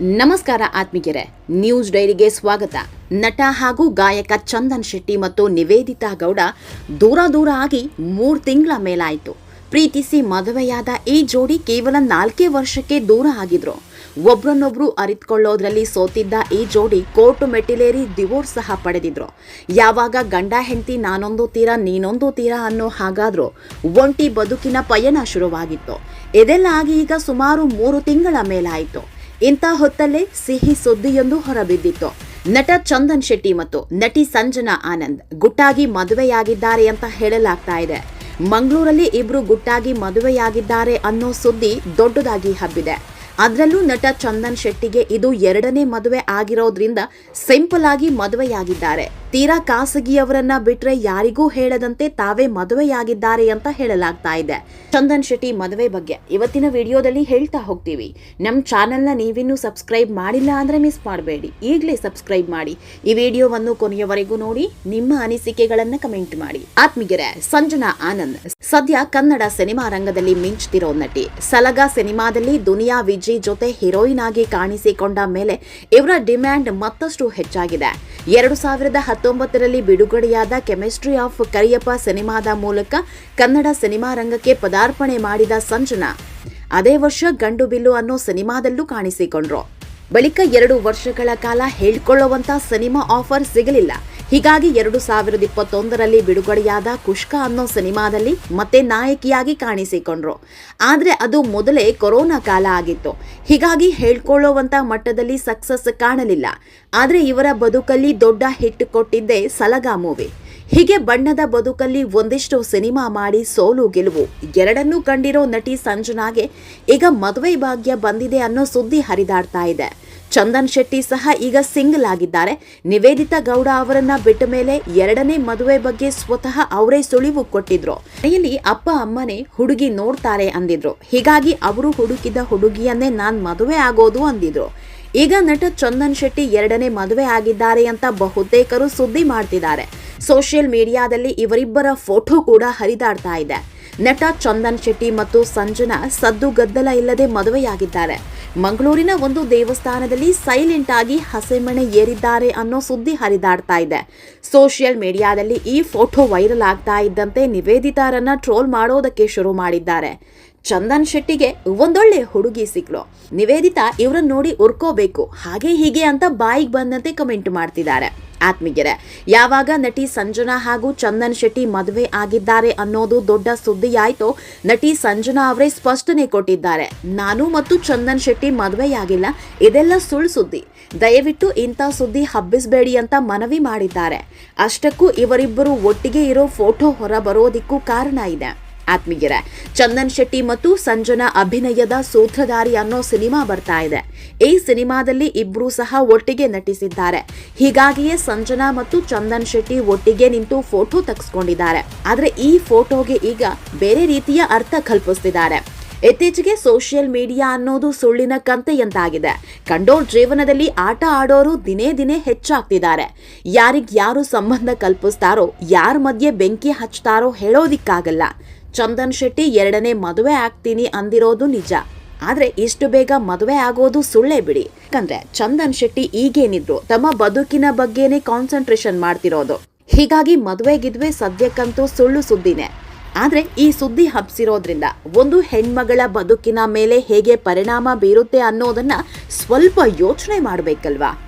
ನಮಸ್ಕಾರ ಆತ್ಮೀಗೆರೆ ನ್ಯೂಸ್ ಡೈರಿಗೆ ಸ್ವಾಗತ. ನಟ ಹಾಗೂ ಗಾಯಕ ಚಂದನ್ ಶೆಟ್ಟಿ ಮತ್ತು ನಿವೇದಿತಾ ಗೌಡ ದೂರ ದೂರ ಆಗಿ ಮೂರು ತಿಂಗಳ ಮೇಲಾಯಿತು. ಪ್ರೀತಿಸಿ ಮದುವೆಯಾದ ಈ ಜೋಡಿ ಕೇವಲ ನಾಲ್ಕೇ ವರ್ಷಕ್ಕೆ ದೂರ ಆಗಿದ್ರು. ಒಬ್ರನ್ನೊಬ್ರು ಅರಿತುಕೊಳ್ಳೋದ್ರಲ್ಲಿ ಸೋತಿದ್ದ ಈ ಜೋಡಿ ಕೋರ್ಟ್ ಮೆಟ್ಟಿಲೇರಿ ಡಿವೋರ್ಸ್ ಸಹ ಪಡೆದಿದ್ರು. ಯಾವಾಗ ಗಂಡ ಹೆಂಡತಿ ನಾನೊಂದು ತೀರ ನೀನೊಂದು ತೀರ ಅನ್ನೋ ಹಾಗಾದ್ರೂ ಒಂಟಿ ಬದುಕಿನ ಪಯಣ ಶುರುವಾಗಿತ್ತು. ಇದೆಲ್ಲ ಆಗಿ ಈಗ ಸುಮಾರು ಮೂರು ತಿಂಗಳ ಮೇಲಾಯಿತು. ಇಂಥ ಹೊತ್ತಲ್ಲೇ ಸಿಹಿ ಸುದ್ದಿಯೊಂದು ಹೊರಬಿದ್ದಿತ್ತು. ನಟ ಚಂದನ್ ಶೆಟ್ಟಿ ಮತ್ತು ನಟಿ ಸಂಜನಾ ಆನಂದ್ ಗುಟ್ಟಾಗಿ ಮದುವೆಯಾಗಿದ್ದಾರೆ ಅಂತ ಹೇಳಲಾಗ್ತಾ ಇದೆ. ಮಂಗಳೂರಲ್ಲಿ ಇಬ್ರು ಗುಟ್ಟಾಗಿ ಮದುವೆಯಾಗಿದ್ದಾರೆ ಅನ್ನೋ ಸುದ್ದಿ ದೊಡ್ಡದಾಗಿ ಹಬ್ಬಿದೆ. ಅದರಲ್ಲೂ ನಟ ಚಂದನ್ ಶೆಟ್ಟಿಗೆ ಇದು ಎರಡನೇ ಮದುವೆ ಆಗಿರೋದ್ರಿಂದ ಸಿಂಪಲ್ ಆಗಿ ಮದುವೆಯಾಗಿದ್ದಾರೆ. ತೀರಾ ಖಾಸಗಿಯವರನ್ನ ಬಿಟ್ರೆ ಯಾರಿಗೂ ಹೇಳದಂತೆ ತಾವೇ ಮದುವೆಯಾಗಿದ್ದಾರೆ ಅಂತ ಹೇಳಲಾಗ್ತಾ ಇದೆ. ಚಂದನ್ ಶೆಟ್ಟಿ ಮದುವೆ ಬಗ್ಗೆ ಇವತ್ತಿನ ವಿಡಿಯೋದಲ್ಲಿ ಹೇಳ್ತಾ ಹೋಗ್ತೀವಿ. ನಮ್ಮ ಚಾನೆಲ್ನ ನೀವಿನ್ನೂ ಸಬ್ಸ್ಕ್ರೈಬ್ ಮಾಡಿಲ್ಲ ಅಂದ್ರೆ ಮಿಸ್ ಮಾಡಬೇಡಿ. ಈಗಲೇ ಸಬ್ಸ್ಕ್ರೈಬ್ ಮಾಡಿ. ಈ ವಿಡಿಯೋವನ್ನು ಕೊನೆಯವರೆಗೂ ನೋಡಿ, ನಿಮ್ಮ ಅನಿಸಿಕೆಗಳನ್ನು ಕಮೆಂಟ್ ಮಾಡಿ. ಆತ್ಮಿಗೆರೆ ಸಂಜನಾ ಆನಂದ್. ಸದ್ಯ ಕನ್ನಡ ಸಿನಿಮಾ ರಂಗದಲ್ಲಿ ಮಿಂಚ್ತಿರೋ ನಟಿ. ಸಲಗ ಸಿನಿಮಾದಲ್ಲಿ ದುನಿಯಾ ವಿಜಯ್ ಜೊತೆ ಹೀರೋಯಿನ್ ಆಗಿ ಕಾಣಿಸಿಕೊಂಡ ಮೇಲೆ ಇವರ ಡಿಮ್ಯಾಂಡ್ ಮತ್ತಷ್ಟು ಹೆಚ್ಚಾಗಿದೆ. ಎರಡು ಸಾವಿರದ ಹತ್ತೊಂಬತ್ತರಲ್ಲಿ ಬಿಡುಗಡೆಯಾದ ಕೆಮಿಸ್ಟ್ರಿ ಆಫ್ ಕರಿಯಪ್ಪ ಸಿನಿಮಾದ ಮೂಲಕ ಕನ್ನಡ ಸಿನಿಮಾ ರಂಗಕ್ಕೆ ಪದಾರ್ಪಣೆ ಮಾಡಿದ ಸಂಜನಾ. ಅದೇ ವರ್ಷ ಗಂಡು ಬಿಲ್ಲು ಅನ್ನೋ ಸಿನಿಮಾದಲ್ಲೂ ಕಾಣಿಸಿಕೊಂಡ್ರು. ಬಳಿಕ ಎರಡು ವರ್ಷಗಳ ಕಾಲ ಹೇಳ್ಕೊಳ್ಳುವಂತ ಸಿನಿಮಾ ಆಫರ್ ಸಿಗಲಿಲ್ಲ. ಹೀಗಾಗಿ ಎರಡು ಸಾವಿರದ ಇಪ್ಪತ್ತೊಂದರಲ್ಲಿ ಬಿಡುಗಡೆಯಾದ ಕುಷ್ಕ ಅನ್ನೋ ಸಿನಿಮಾದಲ್ಲಿ ಮತ್ತೆ ನಾಯಕಿಯಾಗಿ ಕಾಣಿಸಿಕೊಂಡ್ರು. ಆದ್ರೆ ಅದು ಮೊದಲೇ ಕೊರೋನಾ ಕಾಲ ಆಗಿತ್ತು. ಹೀಗಾಗಿ ಹೇಳ್ಕೊಳ್ಳುವಂತ ಮಟ್ಟದಲ್ಲಿ ಸಕ್ಸಸ್ ಕಾಣಲಿಲ್ಲ. ಆದ್ರೆ ಇವರ ಬದುಕಲ್ಲಿ ದೊಡ್ಡ ಹಿಟ್ ಕೊಟ್ಟಿದ್ದೇ ಸಲಗಾ ಮೂವಿ. ಹೀಗೆ ಬಣ್ಣದ ಬದುಕಲ್ಲಿ ಒಂದಿಷ್ಟು ಸಿನಿಮಾ ಮಾಡಿ ಸೋಲು ಗೆಲುವು. ಎರಡನ್ನೂ ಕಂಡಿರೋ ನಟಿ ಸಂಜನಾಗೆ ಈಗ ಮದುವೆ ಭಾಗ್ಯ ಬಂದಿದೆ ಅನ್ನೋ ಸುದ್ದಿ ಹರಿದಾಡ್ತಾ ಇದೆ. ಚಂದನ್ ಶೆಟ್ಟಿ ಸಹ ಈಗ ಸಿಂಗಲ್ ಆಗಿದ್ದಾರೆ. ನಿವೇದಿತಾ ಗೌಡ ಅವರನ್ನ ಬಿಟ್ಟ ಮೇಲೆ ಎರಡನೇ ಮದುವೆ ಬಗ್ಗೆ ಸ್ವತಃ ಅವರೇ ಸುಳಿವು ಕೊಟ್ಟಿದ್ರು. ಮನೆಯಲ್ಲಿ ಅಪ್ಪ, ಅಮ್ಮನೇ ಹುಡುಗಿ ನೋಡ್ತಾರೆ ಅಂದಿದ್ರು. ಹೀಗಾಗಿ ಅವರು ಹುಡುಕಿದ ಹುಡುಗಿಯನ್ನೇ ನಾನ್ ಮದುವೆ ಆಗೋದು ಅಂದಿದ್ರು. ಈಗ ನಟ ಚಂದನ್ ಶೆಟ್ಟಿ ಎರಡನೇ ಮದುವೆ ಆಗಿದ್ದಾರೆ ಅಂತ ಬಹುತೇಕರು ಸುದ್ದಿ ಮಾಡ್ತಿದ್ದಾರೆ. ಸೋಷಿಯಲ್ ಮೀಡಿಯಾದಲ್ಲಿ ಇವರಿಬ್ಬರ ಫೋಟೋ ಕೂಡ ಹರಿದಾಡ್ತಾ ಇದೆ. ನಟ ಚಂದನ್ ಶೆಟ್ಟಿ ಮತ್ತು ಸಂಜನಾ ಸದ್ದು ಗದ್ದಲ ಇಲ್ಲದೆ ಮದುವೆಯಾಗಿದ್ದಾರೆ. ಮಂಗಳೂರಿನ ಒಂದು ದೇವಸ್ಥಾನದಲ್ಲಿ ಸೈಲೆಂಟ್ ಆಗಿ ಹಸೆಮಣೆ ಏರಿದ್ದಾರೆ ಅನ್ನೋ ಸುದ್ದಿ ಹರಿದಾಡ್ತಾ ಇದೆ. ಸೋಷಿಯಲ್ ಮೀಡಿಯಾದಲ್ಲಿ ಈ ಫೋಟೋ ವೈರಲ್ ಆಗ್ತಾ ಇದ್ದಂತೆ ನಿವೇದಿತಾರನ್ನ ಟ್ರೋಲ್ ಮಾಡೋದಕ್ಕೆ ಶುರು ಮಾಡಿದ್ದಾರೆ. ಚಂದನ್ ಶೆಟ್ಟಿಗೆ ಒಂದೊಳ್ಳೆ ಹುಡುಗಿ ಸಿಕ್ಳು ನಿವೇದಿತಾ ಇವ್ರನ್ನ ನೋಡಿ ಉರ್ಕೋಬೇಕು, ಹಾಗೆ ಹೀಗೆ ಅಂತ ಬಾಯಿಗೆ ಬಂದಂತೆ ಕಮೆಂಟ್ ಮಾಡ್ತಿದ್ದಾರೆ. ಆತ್ಮೀಯರೇ, ಯಾವಾಗ ನಟಿ ಸಂಜನಾ ಹಾಗೂ ಚಂದನ್ ಶೆಟ್ಟಿ ಮದುವೆ ಆಗಿದ್ದಾರೆ ಅನ್ನೋದು ದೊಡ್ಡ ಸುದ್ದಿಯಾಯಿತು. ನಟಿ ಸಂಜನಾ ಅವರೇ ಸ್ಪಷ್ಟನೆ ಕೊಟ್ಟಿದ್ದಾರೆ. ನಾನು ಮತ್ತು ಚಂದನ್ ಶೆಟ್ಟಿ ಮದುವೆಯಾಗಿಲ್ಲ, ಇದೆಲ್ಲ ಸುಳ್ಳು ಸುದ್ದಿ. ದಯವಿಟ್ಟು ಇಂಥ ಸುದ್ದಿ ಹಬ್ಬಿಸಬೇಡಿ ಅಂತ ಮನವಿ ಮಾಡಿದ್ದಾರೆ. ಅಷ್ಟಕ್ಕೂ ಇವರಿಬ್ಬರು ಒಟ್ಟಿಗೆ ಇರೋ ಫೋಟೋ ಹೊರ ಬರೋದಿಕ್ಕೂ ಕಾರಣ ಇದೆ. ಆತ್ಮೀಯರೇ, ಚಂದನ್ ಶೆಟ್ಟಿ ಮತ್ತು ಸಂಜನಾ ಅಭಿನಯದ ಸೂತ್ರಧಾರಿ ಅನ್ನೋ ಸಿನಿಮಾ ಬರ್ತಾ ಇದೆ. ಈ ಸಿನಿಮಾದಲ್ಲಿ ಇಬ್ಬರೂ ಸಹ ಒಟ್ಟಿಗೆ ನಟಿಸಿದ್ದಾರೆ. ಹೀಗಾಗಿಯೇ ಸಂಜನಾ ಮತ್ತು ಚಂದನ್ ಶೆಟ್ಟಿ ಒಟ್ಟಿಗೆ ನಿಂತು ಫೋಟೋ ತೆಗೆಸ್ಕೊಂಡಿದ್ದಾರೆ. ಆದ್ರೆ ಈ ಫೋಟೋಗೆ ಈಗ ಬೇರೆ ರೀತಿಯ ಅರ್ಥ ಕಲ್ಪಿಸ್ತಿದ್ದಾರೆ. ಇತ್ತೀಚೆಗೆ ಸೋಷಿಯಲ್ ಮೀಡಿಯಾ ಅನ್ನೋದು ಸುಳ್ಳಿನ ಕಂತೆಯಂತಾಗಿದೆ. ಕಂಡೋರ್ ಜೀವನದಲ್ಲಿ ಆಟ ಆಡೋರು ದಿನೇ ದಿನೇ ಹೆಚ್ಚಾಗ್ತಿದ್ದಾರೆ. ಯಾರಿಗ್ ಯಾರು ಸಂಬಂಧ ಕಲ್ಪಿಸ್ತಾರೋ, ಯಾರ ಮಧ್ಯೆ ಬೆಂಕಿ ಹಚ್ತಾರೋ ಹೇಳೋದಿಕ್ಕಾಗಲ್ಲ. ಚಂದನ್ ಶೆಟ್ಟಿ ಎರಡನೇ ಮದುವೆ ಆಗ್ತೀನಿ ಅಂದಿರೋದು ನಿಜ. ಆದ್ರೆ ಇಷ್ಟು ಬೇಗ ಮದುವೆ ಆಗೋದು ಸುಳ್ಳೇ ಬಿಡಿ. ಯಾಕಂದ್ರೆ ಚಂದನ್ ಶೆಟ್ಟಿ ಈಗೇನಿದ್ರು ತಮ್ಮ ಬದುಕಿನ ಬಗ್ಗೆನೇ ಕಾನ್ಸಂಟ್ರೇಷನ್ ಮಾಡ್ತಿರೋದು. ಹೀಗಾಗಿ ಮದುವೆ ಗಿದ್ವೆ ಸದ್ಯಕ್ಕಂತೂ ಸುಳ್ಳು ಸುದ್ದಿನೇ. ಆದ್ರೆ ಈ ಸುದ್ದಿ ಹಬ್ಸಿರೋದ್ರಿಂದ ಒಂದು ಹೆಣ್ಮಗಳ ಬದುಕಿನ ಮೇಲೆ ಹೇಗೆ ಪರಿಣಾಮ ಬೀರುತ್ತೆ ಅನ್ನೋದನ್ನ ಸ್ವಲ್ಪ ಯೋಚನೆ ಮಾಡಬೇಕಲ್ವಾ?